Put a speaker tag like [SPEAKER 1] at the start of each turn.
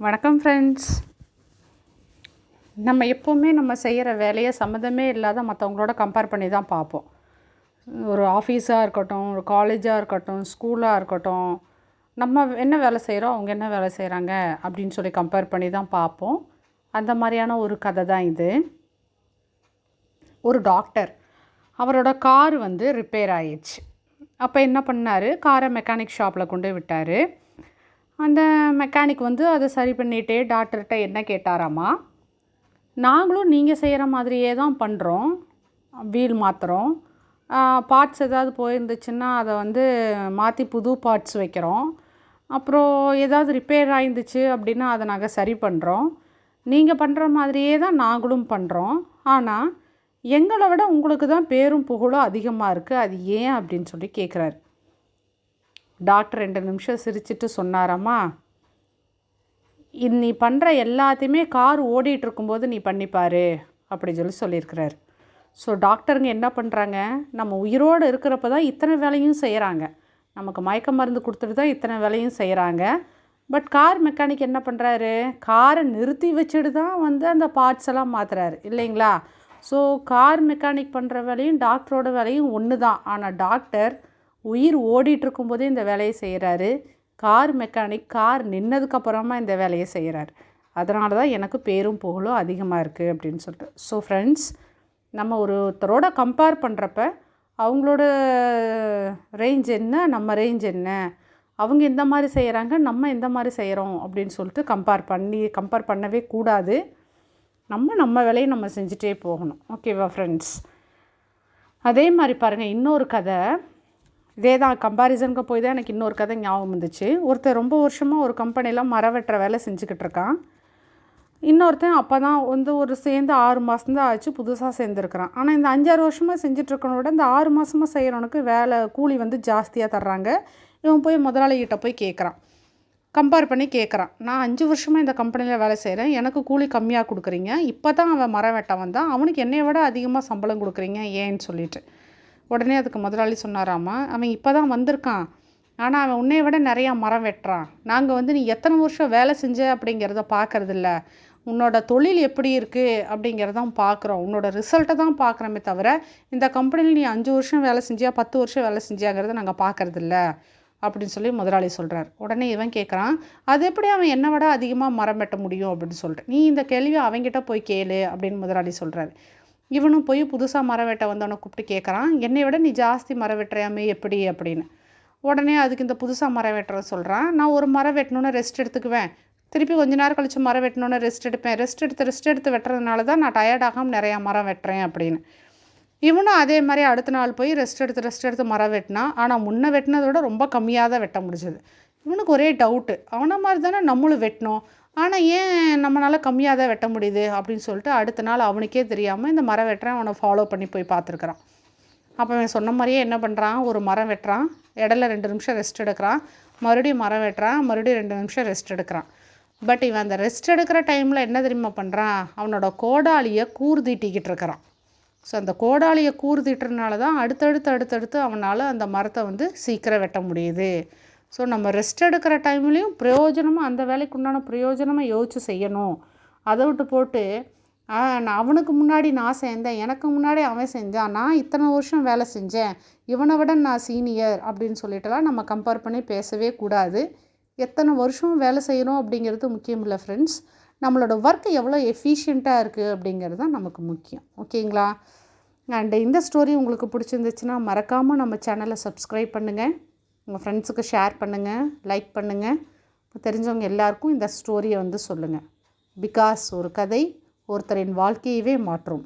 [SPEAKER 1] வணக்கம் ஃப்ரெண்ட்ஸ் நம்ம எப்போவுமே நம்ம செய்கிற வேலையை சம்மந்தமே இல்லாத மற்றவங்களோட கம்பேர் பண்ணி தான் பார்ப்போம். ஒரு ஆஃபீஸாக இருக்கட்டும் ஒரு காலேஜாக இருக்கட்டும் ஸ்கூலாக இருக்கட்டும் நம்ம என்ன வேலை செய்கிறோம் அவங்க என்ன வேலை செய்கிறாங்க அப்படின்னு சொல்லி கம்பேர் பண்ணி தான் பார்ப்போம். அந்த மாதிரியான ஒரு கதை தான் இது. ஒரு டாக்டர் அவரோட கார் வந்து ரிப்பேர் ஆயிடுச்சு. அப்போ என்ன பண்ணார்? காரை மெக்கானிக் ஷாப்பில் கொண்டு விட்டார். அந்த மெக்கானிக் வந்து அதை சரி பண்ணிகிட்டே டாக்டர்கிட்ட என்ன கேட்டாராமா? நாங்களும் நீங்கள் செய்கிற மாதிரியே தான் பண்ணுறோம் வீல் மாற்றுறோம் பார்ட்ஸ் ஏதாவது போயிருந்துச்சுன்னா அதை வந்து மாற்றி புது பார்ட்ஸ் வைக்கிறோம். அப்புறம் ஏதாவது ரிப்பேர் ஆயிருந்துச்சு அப்படின்னா அதை நாங்கள் சரி பண்ணுறோம் நீங்கள் பண்ணுற மாதிரியே தான் நாங்களும் பண்ணுறோம் ஆனால் எங்களை விட உங்களுக்கு தான் பேரும் புகழும் அதிகமாக இருக்குது அது ஏன் அப்படின்னு சொல்லி கேட்குறாரு டாக்டர் ரெண்டு நிமிஷம் சிரிச்சிட்டு சொன்னாராம்மா இது நீ பண்ணுற எல்லாத்தையுமே கார் ஓடிட்டு இருக்கும்போது நீ பண்ணிப்பார் அப்படி சொல்லி சொல்லியிருக்கிறார். ஸோ டாக்டருங்க என்ன பண்ணுறாங்க நம்ம உயிரோடு இருக்கிறப்ப தான் இத்தனை வேலையும் செய்கிறாங்க நமக்கு மயக்க மருந்து கொடுத்துட்டு தான் இத்தனை வேலையும் செய்கிறாங்க பட் கார் மெக்கானிக் என்ன பண்ணுறாரு காரை நிறுத்தி வச்சுட்டு தான் வந்து அந்த பார்ட்ஸ் எல்லாம் மாற்றுறாரு இல்லைங்களா? ஸோ கார் மெக்கானிக் பண்ணுற வேலையும் டாக்டரோட வேலையும் ஒன்று தான் ஆனால் டாக்டர் உயிர் ஓடிட்டு இருக்கும்போதே இந்த வேலையை செய்கிறாரு. கார் மெக்கானிக் கார் நின்னதுக்கப்புறமா இந்த வேலையை செய்கிறார். அதனால தான் எனக்கு பேரும் புகழும் அதிகமாக இருக்குது அப்படின்னு சொல்லிட்டு. ஸோ ஃப்ரெண்ட்ஸ் நம்ம ஒருத்தரோட கம்பேர் பண்ணுறப்ப அவங்களோட ரேஞ்ச் என்ன நம்ம ரேஞ்ச் என்ன? அவங்க இந்த மாதிரி செய்கிறாங்க நம்ம இந்த மாதிரி செய்கிறோம் அப்படின்னு சொல்லிட்டு கம்பேர் பண்ணி கம்பேர் பண்ணவே கூடாது. நம்ம நம்ம வேலையை நம்ம செஞ்சுட்டே போகணும். ஓகேவா ஃப்ரெண்ட்ஸ் அதே மாதிரி பாருங்கள் இன்னொரு கதை. இதே தான் கம்பாரிசனுக்கு போய் தான் எனக்கு இன்னொரு கதை ஞாபகம் இருந்துச்சு ஒருத்தர் ரொம்ப வருஷமாக ஒரு கம்பெனியில் மரம் வெட்டுற வேலை செஞ்சுக்கிட்டு இருக்கான். இன்னொருத்தன் அப்போ தான் வந்து ஒரு சேர்ந்து ஆறு மாதம் தான் ஆச்சு புதுசாக சேர்ந்துருக்குறான். ஆனால் இந்த அஞ்சாறு வருஷமாக செஞ்சிட்ருக்கனோட இந்த ஆறு மாதமாக செய்கிறவனுக்கு வேலை கூலி வந்து ஜாஸ்தியாக தர்றாங்க. இவன் போய் முதலாளிகிட்ட போய் கேட்குறான் கம்பேர் பண்ணி கேட்குறான் நான் அஞ்சு வருஷமாக இந்த கம்பெனியில் வேலை செய்கிறேன் எனக்கு கூலி கம்மியாக கொடுக்குறீங்க. இப்போ தான் அவன் மரம் வெட்ட வந்தான். அவனுக்கு என்னைய விட அதிகமாக சம்பளம் கொடுக்குறீங்க ஏன்னு சொல்லிட்டு. உடனே அதுக்கு முதலாளி சொன்னாராமா அவன் இப்போ தான் வந்திருக்கான். ஆனால் அவன் உன்னைய விட நிறையா மரம் வெட்டுறான். நாங்கள் வந்து நீ எத்தனை வருஷம் வேலை செஞ்ச அப்படிங்கிறத பார்க்கறதில்ல உன்னோட தொழில் எப்படி இருக்குது அப்படிங்கிறதான் பார்க்குறோம் உன்னோட ரிசல்ட்டை தான் பார்க்குறோமே தவிர இந்த கம்பெனியில் நீ அஞ்சு வருஷம் வேலை செஞ்சியா பத்து வருஷம் வேலை செஞ்சியாங்கிறத நாங்கள் பார்க்கறதில்ல அப்படின்னு சொல்லி முதலாளி சொல்கிறார் உடனே இவன் கேட்குறான் அது எப்படி அவன் என்னை விட அதிகமாக மரம் வெட்ட முடியும்? அப்படின்னு சொல்லிட்டு. நீ இந்த கேள்வி அவங்ககிட்ட போய் கேளு அப்படின்னு முதலாளி சொல்கிறார் இவனும் போய் புதுசாக மரம் வெட்ட வந்தவனை கூப்பிட்டு கேட்குறான் என்னை விட நீ ஜாஸ்தி மரம் வெட்டுறியாமே எப்படி? அப்படின்னு. உடனே அதுக்கு இந்த புதுசாக மரம் வெட்டுற சொல்கிறான் நான் ஒரு மரம் வெட்டணுன்னு ரெஸ்ட் எடுத்துக்குவேன். திருப்பி கொஞ்ச நேரம் கழிச்சு மரம் வெட்டணுன்னு ரெஸ்ட் எடுப்பேன். ரெஸ்ட் எடுத்து ரெஸ்ட் எடுத்து வெட்டுறதுனால தான் நான் டயர்டாகாமல் நிறையா மரம் வெட்டுறேன் அப்படின்னு. இவனும் அதே மாதிரி அடுத்த நாள் போய் ரெஸ்ட் எடுத்து ரெஸ்ட் எடுத்து மரம் வெட்டினான். ஆனால் முன்ன வெட்டினதை விட ரொம்ப கம்மியாக தான் வெட்ட முடிஞ்சது. இவனுக்கு ஒரே டவுட்டு அவனை மாதிரி தானே நம்மளும் வெட்டினோம். ஆனால் ஏன் நம்மளால் கம்மியாக தான் வெட்ட முடியுது அப்படின்னு சொல்லிட்டு அடுத்த நாள் அவனுக்கே தெரியாமல் இந்த மரம் வெட்டுறேன் அவனை ஃபாலோ பண்ணி போய் பார்த்துருக்குறான். அப்போ அவன் சொன்ன மாதிரியே என்ன பண்ணுறான் ஒரு மரம் வெட்டுறான் இடையில ரெண்டு நிமிஷம் ரெஸ்ட் எடுக்கிறான் மறுபடியும் மரம் வெட்டுறான் மறுபடியும் ரெண்டு நிமிஷம் ரெஸ்ட் எடுக்கிறான். பட் இவன் அந்த ரெஸ்ட் எடுக்கிற டைமில் என்ன தெரியுமா பண்ணுறான் அவனோட கோடாலியை கூர்தீட்டிக்கிட்டு இருக்கிறான். ஸோ அந்த கோடாலியை கூர்தீட்டுறதுனால தான் அடுத்தடுத்து அடுத்தடுத்து அவனால் அந்த மரத்தை வந்து சீக்கிரம் வெட்ட முடியுது. ஸோ நம்ம ரெஸ்ட் எடுக்கிற டைம்லேயும் பிரயோஜனமாக அந்த வேலைக்கு உண்டான பிரயோஜனமாக யோசித்து செய்யணும். அதை விட்டு போட்டு நான் அவனுக்கு முன்னாடி நான் சேர்ந்தேன். எனக்கு முன்னாடி அவன் செஞ்சான். நான் இத்தனை வருஷம் வேலை செஞ்சேன். இவனை விட நான் சீனியர் அப்படின்னு சொல்லிட்டுலாம் நம்ம கம்பேர் பண்ணி பேசவே கூடாது. எத்தனை வருஷம் வேலை செய்கிறோம் அப்படிங்கிறது முக்கியம் இல்லை ஃப்ரெண்ட்ஸ் நம்மளோட ஒர்க் எவ்வளோ எஃபிஷியண்ட்டாக இருக்குது அப்படிங்கிறது தான் நமக்கு முக்கியம். ஓகேங்களா? அண்டு இந்த ஸ்டோரி உங்களுக்கு பிடிச்சிருந்துச்சுன்னா மறக்காமல் நம்ம சேனலை சப்ஸ்கிரைப் பண்ணுங்கள் உங்கள் ஃப்ரெண்ட்ஸுக்கு ஷேர் பண்ணுங்கள் லைக் பண்ணுங்கள் தெரிஞ்சவங்க எல்லாருக்கும் இந்த ஸ்டோரியை வந்து சொல்லுங்கள் பிகாஸ் ஒரு கதை ஒருத்தரின் வாழ்க்கையவே மாற்றும்.